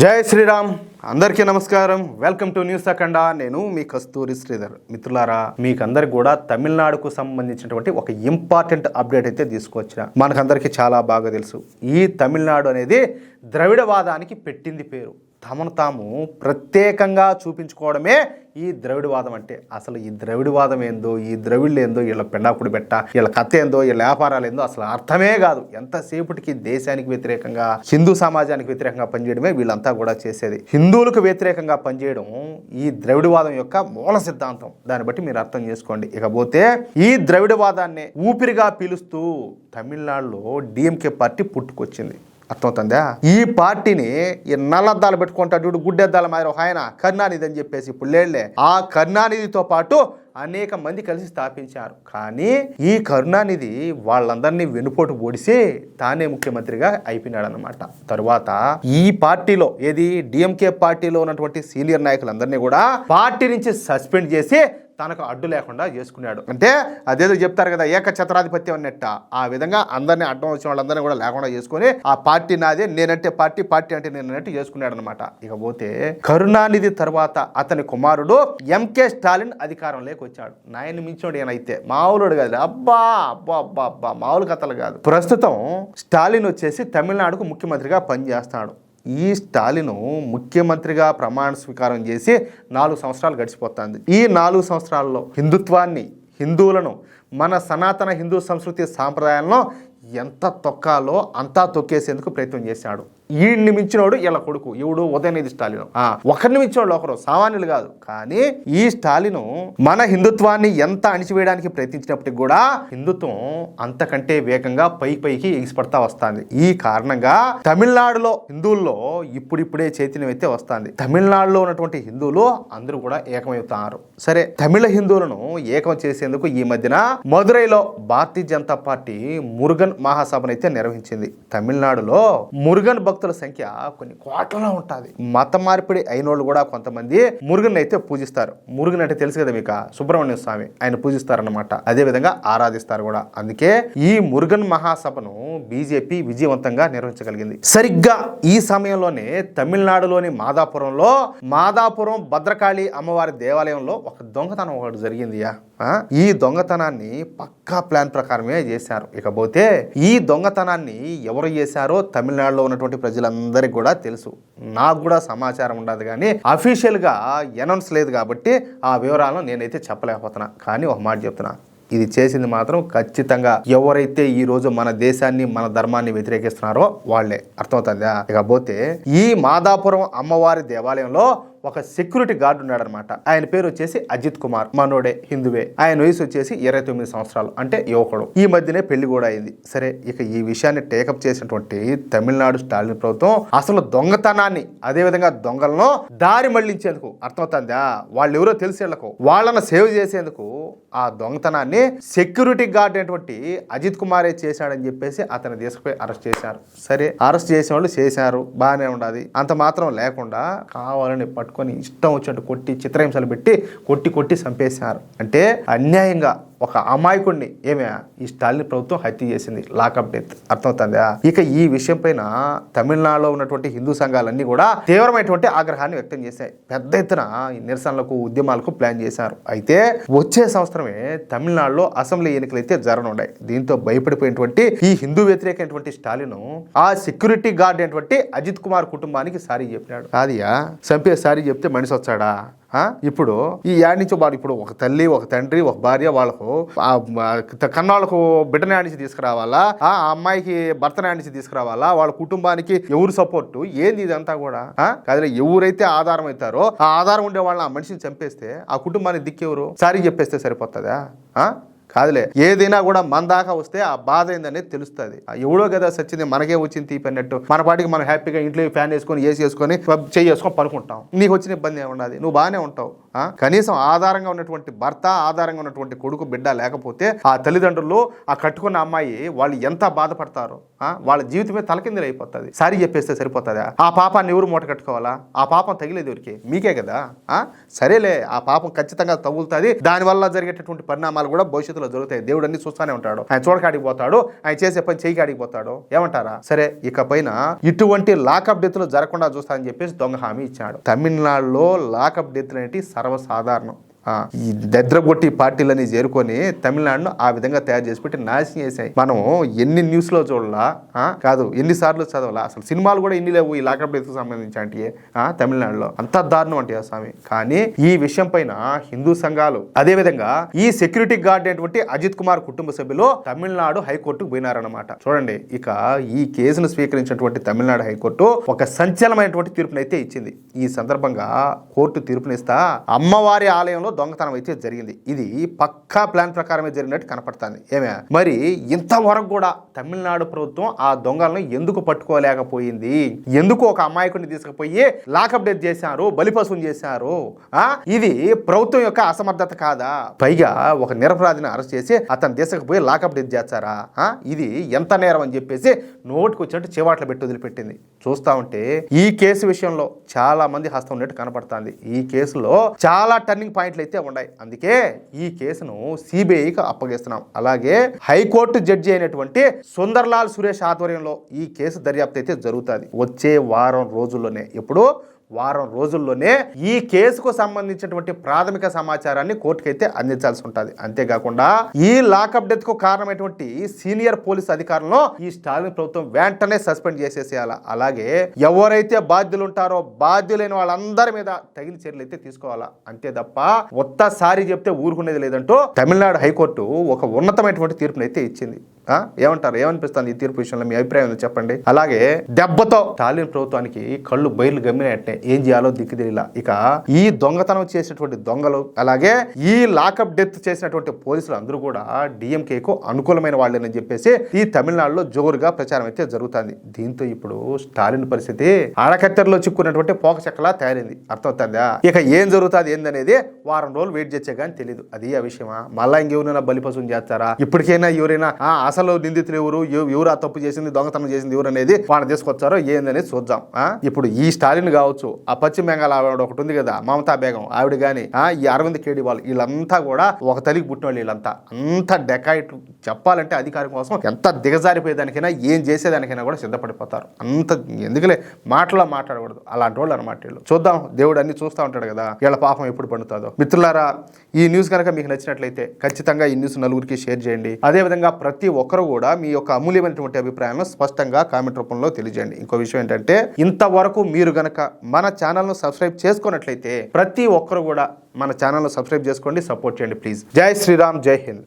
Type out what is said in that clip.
జై శ్రీరామ్. అందరికీ నమస్కారం. వెల్కమ్ టు న్యూస్ అఖండ నేను మీ కస్తూరి శ్రీధర్. మిత్రులారా మీకందరికి కూడా తమిళనాడుకు సంబంధించినటువంటి ఒక ఇంపార్టెంట్ అప్డేట్ అయితే తీసుకొచ్చిన. మనకందరికీ చాలా బాగా తెలుసు. ఈ తమిళనాడు అనేది ద్రవిడవాదానికి పెట్టింది పేరు. తమను తాము ప్రత్యేకంగా చూపించుకోవడమే ఈ ద్రవిడవాదం అంటే. అసలు ఈ ద్రవిడవాదం ఏందో ఈ ద్రవిళ్ళు ఏందో వీళ్ళ పెండాకుడు పెట్ట వీళ్ళ కథ ఏందో వీళ్ళ వ్యాపారాలు ఏందో అసలు అర్థమే కాదు. ఎంతసేపటికి దేశానికి వ్యతిరేకంగా హిందూ సమాజానికి వ్యతిరేకంగా పనిచేయడమే వీళ్ళంతా కూడా చేసేది. హిందువులకు వ్యతిరేకంగా పనిచేయడం ఈ ద్రవిడవాదం యొక్క మూల సిద్ధాంతం. దాన్ని బట్టి మీరు అర్థం చేసుకోండి. ఇకపోతే ఈ ద్రవిడవాదాన్ని ఊపిరిగా పీలుస్తూ తమిళనాడులో డిఎంకే పార్టీ పుట్టుకొచ్చింది. అర్థమవుతుందా? ఈ పార్టీని ఈ నల్లద్దాలు పెట్టుకుంటాడు చూడు గుడ్డెద్దాల మాదిరి ఒక ఆయన కరుణానిధి అని చెప్పేసి ఇప్పుడు లేళ్ళే ఆ కరుణానిధితో పాటు అనేక మంది కలిసి స్థాపించారు. కానీ ఈ కరుణానిధి వాళ్ళందరినీ వెనుపోటు ఓడిసి తానే ముఖ్యమంత్రిగా అయిపోయినాడు అనమాట తరువాత ఈ పార్టీలో ఏది? డిఎంకే పార్టీలో ఉన్నటువంటి సీనియర్ నాయకులందరినీ కూడా పార్టీ నుంచి సస్పెండ్ చేసి తనకు అడ్డు లేకుండా చేసుకున్నాడు. అంటే అదేదో చెప్తారు కదా ఏక ఛత్రాధిపత్యం అన్నట్ట. ఆ విధంగా అందరినీ అడ్డం వచ్చిన వాళ్ళందరినీ కూడా లేకుండా చేసుకుని ఆ పార్టీ నాదే నేనంటే పార్టీ పార్టీ అంటే నేను అన్నట్టు చేసుకున్నాడు అనమాట ఇకపోతే కరుణానిధి తర్వాత అతని కుమారుడు ఎంకే స్టాలిన్ అధికారంలోకి వచ్చాడు. నాయన మించోడు ఈయనైతే. మావులుడు కాదు అబ్బా అబ్బా అబ్బా అబ్బా మామూలు కథలు కాదు. ప్రస్తుతం స్టాలిన్ వచ్చేసి తమిళనాడుకు ముఖ్యమంత్రిగా పనిచేస్తాడు. ఈ స్టాలిను ముఖ్యమంత్రిగా ప్రమాణ స్వీకారం చేసి నాలుగు సంవత్సరాలు గడిచిపోతుంది. ఈ నాలుగు సంవత్సరాల్లో హిందుత్వాన్ని హిందువులను మన సనాతన హిందూ సంస్కృతి సాంప్రదాయాలను ఎంత తొక్కాలో అంతా తొక్కేసేందుకు ప్రయత్నం చేశాడు. ఈయన్ని మించినోడు ఇలా కొడుకు ఇవుడు ఉదయనిధి స్టాలిన్. ఆ, ఒకరిని మించినోడు ఒకరు సామాన్యులు కాదు. కానీ ఈ స్టాలిన్ మన హిందుత్వాన్ని ఎంత అణిచివేయడానికి ప్రయత్నించినప్పటికి కూడా హిందుత్వం అంతకంటే వేగంగా పై పైకి ఎగిసిపడతా వస్తుంది. ఈ కారణంగా తమిళనాడులో హిందువుల్లో ఇప్పుడిప్పుడే చైతన్యం అయితే వస్తుంది. తమిళనాడులో ఉన్నటువంటి హిందువులు అందరూ కూడా ఏకమవుతున్నారు సరే తమిళ హిందువులను ఏకం చేసేందుకు ఈ మధ్యన మదురైలో భారతీయ జనతా పార్టీ మురుగన్ మహాసభను అయితే నిర్వహించింది. తమిళనాడులో మురుగన్ భక్తుల సంఖ్య కొన్ని కోట్లలో ఉంటుంది. మత మార్పిడి అయిన వాళ్ళు కూడా కొంతమంది మురుగన్ అయితే పూజిస్తారు. మురుగన్ అంటే తెలుసు కదా మీకు? సుబ్రహ్మణ్య స్వామి. ఆయన పూజిస్తారన్నమాట. అదే విధంగా ఆరాధిస్తారు కూడా. అందుకే ఈ మురుగన్ మహాసభను బీజేపీ విజయవంతంగా నిర్వహించగలిగింది. సరిగ్గా ఈ సమయంలోనే తమిళనాడులోని మాదాపురంలో మాదాపురం భద్రకాళి అమ్మవారి దేవాలయంలో ఒక దొంగతనం ఒకటి జరిగిందియా ఈ దొంగతనాన్ని పక్కా ప్లాన్ ప్రకారమే చేశారు. ఇకపోతే ఈ దొంగతనాన్ని ఎవరు చేశారో తమిళనాడులో ఉన్నటువంటి ప్రజలందరికీ కూడా తెలుసు. నాకు కూడా సమాచారం ఉండదు కానీ అఫీషియల్గా అనౌన్స్ లేదు కాబట్టి ఆ వివరాలను నేనైతే చెప్పలేకపోతున్నా. కానీ ఒక మాట చెప్తున్నా. ఇది చేసింది మాత్రం ఖచ్చితంగా ఎవరైతే ఈ రోజు మన దేశాన్ని మన ధర్మాన్ని వ్యతిరేకిస్తున్నారో వాళ్ళే. అర్థమవుతుందా? ఇకపోతే ఈ మాదాపురం అమ్మవారి దేవాలయంలో ఒక సెక్యూరిటీ గార్డ్ ఉన్నాడనమాట. ఆయన పేరు వచ్చేసి అజిత్ కుమార్. మనోడే హిందువే. ఆయన వయసు వచ్చేసి ఇరవై తొమ్మిది సంవత్సరాలు. అంటే యువకుడు. ఈ మధ్యనే పెళ్ళి కూడా అయింది. సరే ఇక ఈ విషయాన్ని టేకప్ చేసినటువంటి తమిళనాడు స్టాలిన్ ప్రభుత్వం అసలు దొంగతనాన్ని అదే విధంగా దొంగలను దారి మళ్ళించేందుకు అర్థమవుతుందా? వాళ్ళు ఎవరో తెలిసి వాళ్ళని సేవ్ చేసేందుకు ఆ దొంగతనాన్ని సెక్యూరిటీ గార్డ్ అయినటువంటి అజిత్ కుమారే చేశాడని చెప్పేసి అతను తీసుకుపోయి అరెస్ట్ చేశారు. సరే అరెస్ట్ చేసిన వాళ్ళు చేశారు. బాగానే ఉండాలి అంత మాత్రం లేకుండా కావాలని పట్టుకొని ఇష్టం వచ్చినట్టు కొట్టి చిత్రహింసలు పెట్టి కొట్టి కొట్టి చంపేశారు. అంటే అన్యాయంగా ఒక అమాయకుడిని ఏమే ఈ స్టాలిన్ ప్రభుత్వం హత్య చేసింది. Lockup death. అర్థమవుతుందా? ఇక ఈ విషయం పైన తమిళనాడులో ఉన్నటువంటి హిందూ సంఘాలన్నీ కూడా తీవ్రమైనటువంటి ఆగ్రహాన్ని వ్యక్తం చేశాయి. పెద్ద ఎత్తున ఈ నిరసనలకు ఉద్యమాలకు ప్లాన్ చేశారు. అయితే వచ్చే సంవత్సరమే తమిళనాడులో అసెంబ్లీ ఎన్నికలు అయితే జరగనున్నాయి. దీంతో భయపడిపోయినటువంటి ఈ హిందూ వ్యతిరేకమైనటువంటి స్టాలిన్ ఆ సెక్యూరిటీ గార్డ్ అయినటువంటి అజిత్ కుమార్ కుటుంబానికి సారీ చెప్పినాడు. కాదియా చంపే సారీ చెప్తే మనిషి వచ్చాడా? ఇప్పుడు ఈ యాడ్ నుంచి వాడు ఇప్పుడు ఒక తల్లి ఒక తండ్రి ఒక భార్య వాళ్ళకు కన్నాళ్ళకు బిడ్డని యాడ్ నుంచి తీసుకురావాలా? ఆ అమ్మాయికి భర్తని యాడ్ నుంచి తీసుకురావాలా? వాళ్ళ కుటుంబానికి ఎవరు సపోర్ట్? ఏంది ఇదంతా కూడా? కాదు ఎవరైతే ఆధారం అవుతారో ఆ ఆధారం ఉండే వాళ్ళని ఆ మనిషిని చంపేస్తే ఆ కుటుంబానికి దిక్కెవరు సారీ చెప్పేస్తే సరిపోతుందా? ఆ? కాదులే ఏదైనా కూడా మన దాకా వస్తే ఆ బాధ ఏందనేది తెలుస్తుంది. ఎవడో కదా సచ్చింది మనకే వచ్చింది తీపి అన్నట్టు. మన పాటికి మనం హ్యాపీగా ఇంట్లో ఫ్యాన్ వేసుకొని ఏసీ వేసుకొని చెయ్యి వేసుకొని పనుకుంటాం నీకు వచ్చిన ఇబ్బంది ఏమి ఉండదు నువ్వు బాగానే ఉంటావు. కనీసం ఆధారంగా ఉన్నటువంటి భర్త ఆధారంగా ఉన్నటువంటి కొడుకు బిడ్డ లేకపోతే ఆ తల్లిదండ్రులు ఆ కట్టుకున్న అమ్మాయి వాళ్ళు ఎంత బాధపడతారో వాళ్ళ జీవితమే తలకిందులు అయిపోతుంది. సారీ చెప్పేస్తే సరిపోతుందా? ఆ పాపాన్ని ఎవరు మూట కట్టుకోవాలా? ఆ పాపం తగిలేదు ఎవరికి? మీకే కదా? సరేలే ఆ పాపం ఖచ్చితంగా తగులుతుంది. దానివల్ల జరిగేటటువంటి పరిణామాలు కూడా భవిష్యత్తులో జరుగుతాయి. దేవుడు అన్ని చూస్తూనే ఉంటాడు. ఆయన చూడకాడికి పోతాడు. ఆయన చేసే పని చేయి కాడికి పోతాడు. ఏమంటారా? సరే ఇక పైన ఇటువంటి లాకప్ డెత్లు జరగకుండా చూస్తానని చెప్పేసి దొంగ హామీ ఇచ్చాడు. తమిళనాడులో లాకప్ డెత్లు అనేటి సర్వసాధారణం. ఈ దద్రగొట్టి పార్టీలని చేరుకొని తమిళనాడును ఆ విధంగా తయారు చేసి పెట్టి నాశనం చేశాయి. మనం ఎన్ని న్యూస్లో చూడాలా కాదు ఎన్నిసార్లు చదవాలా? అసలు సినిమాలు కూడా ఎన్ని లేవు ఈ లాకప్ డెత్కు సంబంధించి అంటే తమిళనాడులో. అంత దారుణం అంటే స్వామి. కానీ ఈ విషయం పైన హిందూ సంఘాలు అదే విధంగా ఈ సెక్యూరిటీ గార్డ్ అయినటువంటి అజిత్ కుమార్ కుటుంబ సభ్యులు తమిళనాడు హైకోర్టుకు పోయినారన్నమాట. చూడండి ఇక ఈ కేసును స్వీకరించినటువంటి తమిళనాడు హైకోర్టు ఒక సంచలనమైనటువంటి తీర్పునైతే ఇచ్చింది. ఈ సందర్భంగా కోర్టు తీర్పునిస్తా అమ్మవారి ఆలయంలో దొంగతనం అయితే జరిగింది. ఇది పక్కా ప్లాన్ ప్రకారమే జరిగినట్టు కనపడుతుంది. ఏమే? మరి ఇంతవరకు కూడా తమిళనాడు ప్రభుత్వం ఆ దొంగలను ఎందుకు పట్టుకోలేకపోయింది? ఎందుకు ఒక అమాయకుడిని తీసుకుపోయి లాకప్ డెత్ చేశారు? బలిపశువుని చేశారు? ఆ? ఇది ప్రభుత్వం యొక్క అసమర్థత కాదా? పైగా ఒక నిరపరాధిని అరెస్ట్ చేసి అతను తీసుకుపోయి లాకప్ డెత్ చేస్తారా? ఇది ఎంత నేరం అని చెప్పేసి నోటుకు వచ్చినట్టు చేవాట్లు పెట్టి వదిలిపెట్టింది. చూస్తా ఉంటే ఈ కేసు విషయంలో చాలా మంది హస్తం ఉన్నట్టు కనపడుతుంది. ఈ కేసులో చాలా టర్నింగ్ పాయింట్లు అయితే ఉన్నాయి. అందుకే ఈ కేసును సిబిఐకి అప్పగిస్తున్నాం. అలాగే హైకోర్టు జడ్జి అయినటువంటి సుందర్లాల్ సురేష్ ఆధ్వర్యంలో ఈ కేసు దర్యాప్తు అయితే జరుగుతుంది. వచ్చే వారం రోజుల్లోనే. ఎప్పుడు వారం రోజుల్లోనే ఈ కేసుకు సంబంధించినటువంటి ప్రాథమిక సమాచారాన్ని కోర్టుకైతే అందించాల్సి ఉంటుంది. అంతేకాకుండా ఈ లాకప్ డెత్కు కారణమైనటువంటి సీనియర్ పోలీస్ అధికారులను ఈ స్టాలిన్ ప్రభుత్వం వెంటనే సస్పెండ్ చేసేసేయాలి. అలాగే ఎవరైతే బాధ్యులు ఉంటారో బాధ్యులైన వాళ్ళందరి మీద తగిన చర్యలు అయితే తీసుకోవాలా? అంతే తప్ప ఒక్కసారి చెప్తే ఊరుకునేది లేదంటూ తమిళనాడు హైకోర్టు ఒక ఉన్నతమైనటువంటి తీర్పునైతే ఇచ్చింది. ఏమంటారు? ఏమనిపిస్తుంది ఈ తీర్పు విషయంలో మీ అభిప్రాయం ఏందో చెప్పండి. అలాగే దెబ్బతో స్టాలిన్ ప్రభుత్వానికి కళ్ళు బయలు గమ్మినట్టే. ఏం చేయాలో దిక్కు తెలియలా. ఇక ఈ దొంగతనం చేసినటువంటి దొంగలు అలాగే ఈ లాకప్ డెత్ చేసినటువంటి పోలీసులు అందరూ కూడా డిఎంకేకు అనుకూలమైన వాళ్ళని చెప్పేసి ఈ తమిళనాడులో జోరుగా ప్రచారం అయితే జరుగుతుంది. దీంతో ఇప్పుడు స్టాలిన్ పరిస్థితి ఆడకత్తెరలో చిక్కున్నటువంటి పోక చెక్కలా తయారైంది. అర్థమవుతుందా? ఇక ఏం జరుగుతుంది ఏందనేది వారం రోజులు వెయిట్ చేసే కానీ తెలియదు అది ఆ విషయమా? మళ్ళా ఇంకెవరైనా బలిపశువుని చేస్తారా? ఇప్పటికైనా ఎవరైనా అసలు నిందితులు ఎవరు? ఎవరు ఆ తప్పు చేసింది? దొంగతనం చేసింది ఎవరు అనేది వాళ్ళని తీసుకొచ్చారో ఏందనేది చూద్దాం. ఇప్పుడు ఈ స్టాలిన్ కావచ్చు ఆ పశ్చిమ బెంగాల్ ఆవిడ ఒకటి ఉంది కదా మమతా బేగం ఆవిడ కానీ ఈ అరవింద్ కేడివాల్ వీళ్ళంతా కూడా ఒక తల్లికి పుట్టిన వాళ్ళు వీళ్ళంతా. అంత డెకాయిట్ చెప్పాలంటే అధికారం కోసం ఎంత దిగజారిపోయేదానికైనా ఏం చేసేదానికైనా కూడా సిద్ధపడిపోతారు. అంత ఎందుకులే? మాటలో మాట్లాడకూడదు. అలాంటి వాళ్ళు అనమాట వీళ్ళు. చూద్దాం. దేవుడు అన్ని చూస్తూ ఉంటాడు కదా వీళ్ళ పాపం ఎప్పుడు పండుతుందో. మిత్రులారా ఈ న్యూస్ కనుక మీకు నచ్చినట్లయితే ఖచ్చితంగా ఈ న్యూస్ నలుగురికి షేర్ చేయండి. అదేవిధంగా ప్రతి ఒక్కరు కూడా మీ యొక్క అమూల్యమైనటువంటి అభిప్రాయాలను స్పష్టంగా కామెంట్ రూపంలో తెలియజేయండి. ఇంకో విషయం ఏంటంటే ఇంతవరకు మీరు గనక మన ఛానల్ను సబ్స్క్రైబ్ చేసుకున్నట్లయితే ప్రతి ఒక్కరు కూడా మన ఛానల్ను సబ్స్క్రైబ్ చేసుకోండి సపోర్ట్ చేయండి ప్లీజ్. జై శ్రీరామ్ జై హింద్.